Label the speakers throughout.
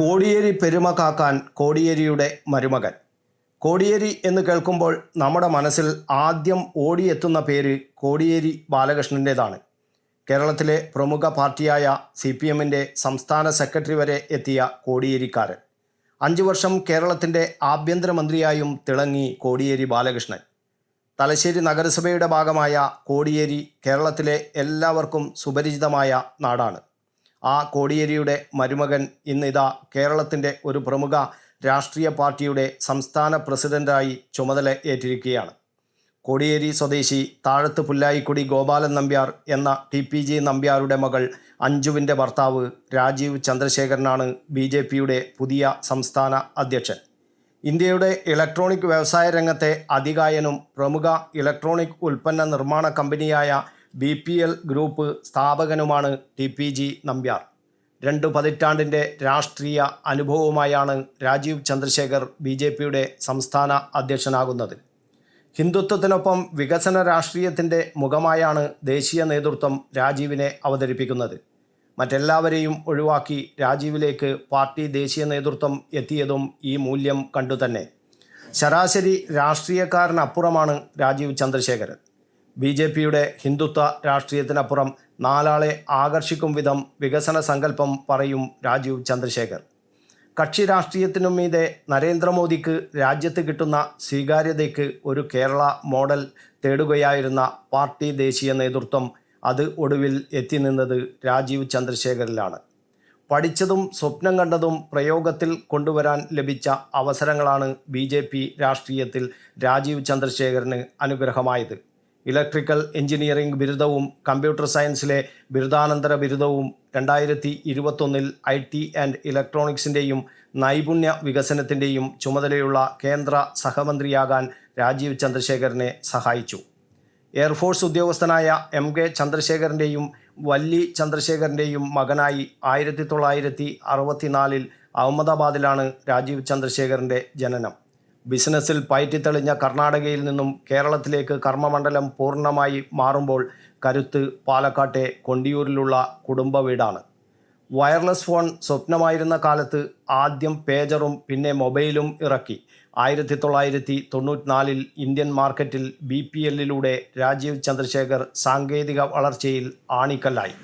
Speaker 1: കോടിയേരി പെരുമ കാക്കാൻ കോടിയേരിയുടെ മരുമകൻ. കോടിയേരി എന്ന് കേൾക്കുമ്പോൾ നമ്മുടെ മനസ്സിൽ ആദ്യം ഓടിയെത്തുന്ന പേര് കോടിയേരി ബാലകൃഷ്ണന്റേതാണ്. കേരളത്തിലെ പ്രമുഖ പാർട്ടിയായ സി പി എമ്മിന്റെ സംസ്ഥാന സെക്രട്ടറി വരെ എത്തിയ കോടിയേരിക്കാരൻ. അഞ്ചു വർഷം കേരളത്തിന്റെ ആഭ്യന്തരമന്ത്രിയായും തിളങ്ങി കോടിയേരി ബാലകൃഷ്ണൻ. തലശ്ശേരി നഗരസഭയുടെ ഭാഗമായ കോടിയേരി കേരളത്തിലെ എല്ലാവർക്കും സുപരിചിതമായ നാടാണ്. ആ കോടിയേരിയുടെ മരുമകൻ ഇന്നിതാ കേരളത്തിന്റെ ഒരു പ്രമുഖ രാഷ്ട്രീയ പാർട്ടിയുടെ സംസ്ഥാന പ്രസിഡന്റായി ചുമതല ഏറ്റിരിക്കുകയാണ്. കോടിയേരി സ്വദേശി താഴത്ത് പുല്ലായിക്കുടി ഗോപാലൻ നമ്പ്യാർ എന്ന ടി പി ജി നമ്പ്യാരുടെ മകൾ അഞ്ജുവിന്റെ ഭർത്താവ് രാജീവ് ചന്ദ്രശേഖരനാണ് ബി ജെ പിയുടെ പുതിയ സംസ്ഥാന അധ്യക്ഷൻ. ഇന്ത്യയുടെ ഇലക്ട്രോണിക് വ്യവസായ രംഗത്തെ അതികായനും പ്രമുഖ ഇലക്ട്രോണിക് ഉൽപ്പന്ന നിർമ്മാണ കമ്പനിയായ ബി പി എൽ ഗ്രൂപ്പ് സ്ഥാപകനുമാണ് ടി പി ജി നമ്പ്യാർ. രണ്ട് പതിറ്റാണ്ടിന്റെ രാഷ്ട്രീയ അനുഭവവുമായാണ് രാജീവ് ചന്ദ്രശേഖർ ബി ജെ പിയുടെ സംസ്ഥാന അധ്യക്ഷനാകുന്നത്. ഹിന്ദുത്വത്തിനൊപ്പം വികസന രാഷ്ട്രീയത്തിന്റെ മുഖമായാണ് ദേശീയ നേതൃത്വം രാജീവിനെ അവതരിപ്പിക്കുന്നത്. മറ്റെല്ലാവരെയും ഒഴിവാക്കി രാജീവിലേക്ക് പാർട്ടി ദേശീയ നേതൃത്വം എത്തിയതും ഈ മൂല്യം കണ്ടുതന്നെ. ശരാശരി രാഷ്ട്രീയക്കാരനപ്പുറമാണ് രാജീവ് ചന്ദ്രശേഖരൻ. ബി ജെ പിയുടെ ഹിന്ദുത്വ രാഷ്ട്രീയത്തിനപ്പുറം നാലാളെ ആകർഷിക്കും വിധം വികസന സങ്കല്പം പറയും രാജീവ് ചന്ദ്രശേഖർ. കക്ഷി രാഷ്ട്രീയത്തിനും മീതെ നരേന്ദ്രമോദിക്ക് രാജ്യത്ത് കിട്ടുന്ന സ്വീകാര്യതയ്ക്ക് ഒരു കേരള മോഡൽ തേടുകയായിരുന്ന പാർട്ടി ദേശീയ നേതൃത്വം അത് ഒടുവിൽ എത്തി നിന്നത് രാജീവ് ചന്ദ്രശേഖരിലാണ്. പഠിച്ചതും സ്വപ്നം കണ്ടതും പ്രയോഗത്തിൽ കൊണ്ടുവരാൻ ലഭിച്ച അവസരങ്ങളാണ് ബി രാഷ്ട്രീയത്തിൽ രാജീവ് ചന്ദ്രശേഖരന് അനുഗ്രഹമായത്. ഇലക്ട്രിക്കൽ എഞ്ചിനീയറിംഗ് ബിരുദവും കമ്പ്യൂട്ടർ സയൻസിലെ ബിരുദാനന്തര ബിരുദവും രണ്ടായിരത്തി ഇരുപത്തൊന്നിൽ ഐ ടി ആൻഡ് ഇലക്ട്രോണിക്സിന്റെയും നൈപുണ്യ വികസനത്തിന്റെയും ചുമതലയുള്ള കേന്ദ്ര സഹമന്ത്രിയാകാൻ രാജീവ് ചന്ദ്രശേഖരനെ സഹായിച്ചു. എയർഫോഴ്സ് ഉദ്യോഗസ്ഥനായ എം കെ ചന്ദ്രശേഖരന്റെയും വല്ലി ചന്ദ്രശേഖരന്റെയും മകനായി ആയിരത്തി തൊള്ളായിരത്തി അറുപത്തിനാലിൽ അഹമ്മദാബാദിലാണ് രാജീവ് ചന്ദ്രശേഖരന്റെ ജനനം. ബിസിനസ്സിൽ പയറ്റിത്തെളിഞ്ഞ കർണാടകയിൽ നിന്നും കേരളത്തിലേക്ക് കർമ്മമണ്ഡലം പൂർണമായി മാറുമ്പോൾ കരുത്ത് പാലക്കാട്ടെ കൊണ്ടിയൂരിലുള്ള കുടുംബ വീടാണ്. വയർലെസ് ഫോൺ സ്വപ്നമായിരുന്ന കാലത്ത് ആദ്യം പേജറും പിന്നെ മൊബൈലും ഇറക്കി. ആയിരത്തി തൊള്ളായിരത്തി തൊണ്ണൂറ്റിനാലിൽ ഇന്ത്യൻ മാർക്കറ്റിൽ ബി പി എല്ലിലൂടെ രാജീവ് ചന്ദ്രശേഖർ സാങ്കേതിക വളർച്ചയിൽ ആണിക്കല്ലായി.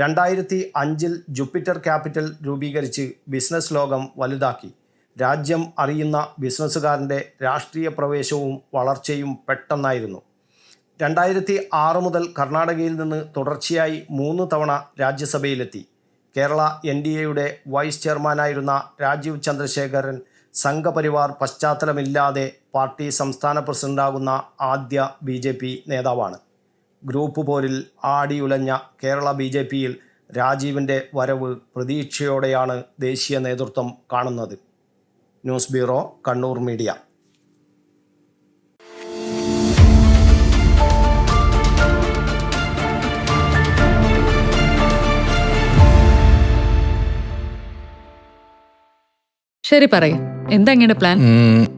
Speaker 1: രണ്ടായിരത്തി അഞ്ചിൽ ജുപ്പിറ്റർ ക്യാപിറ്റൽ രൂപീകരിച്ച് ബിസിനസ് ലോകം വലുതാക്കി. രാജ്യം അറിയുന്ന ബിസിനസ്സുകാരന്റെ രാഷ്ട്രീയ പ്രവേശവും വളർച്ചയും പെട്ടെന്നായിരുന്നു. രണ്ടായിരത്തി ആറ് മുതൽ കർണാടകയിൽ നിന്ന് തുടർച്ചയായി മൂന്ന് തവണ രാജ്യസഭയിലെത്തി. കേരള എൻ ഡി എയുടെ വൈസ് ചെയർമാനായിരുന്ന രാജീവ് ചന്ദ്രശേഖരൻ സംഘപരിവാർ പശ്ചാത്തലമില്ലാതെ പാർട്ടി സംസ്ഥാന പ്രസിഡന്റാകുന്ന ആദ്യ ബി ജെ പി നേതാവാണ്. ഗ്രൂപ്പ് പോരിൽ ആടിയുലഞ്ഞ കേരള ബി ജെ പിയിൽ രാജീവിന്റെ വരവ് പ്രതീക്ഷയോടെയാണ് ദേശീയ നേതൃത്വം കാണുന്നത്. News bureau Kannur media.
Speaker 2: ശരി പറയും. എന്താ ഇങ്ങനെ പ്ലാൻ?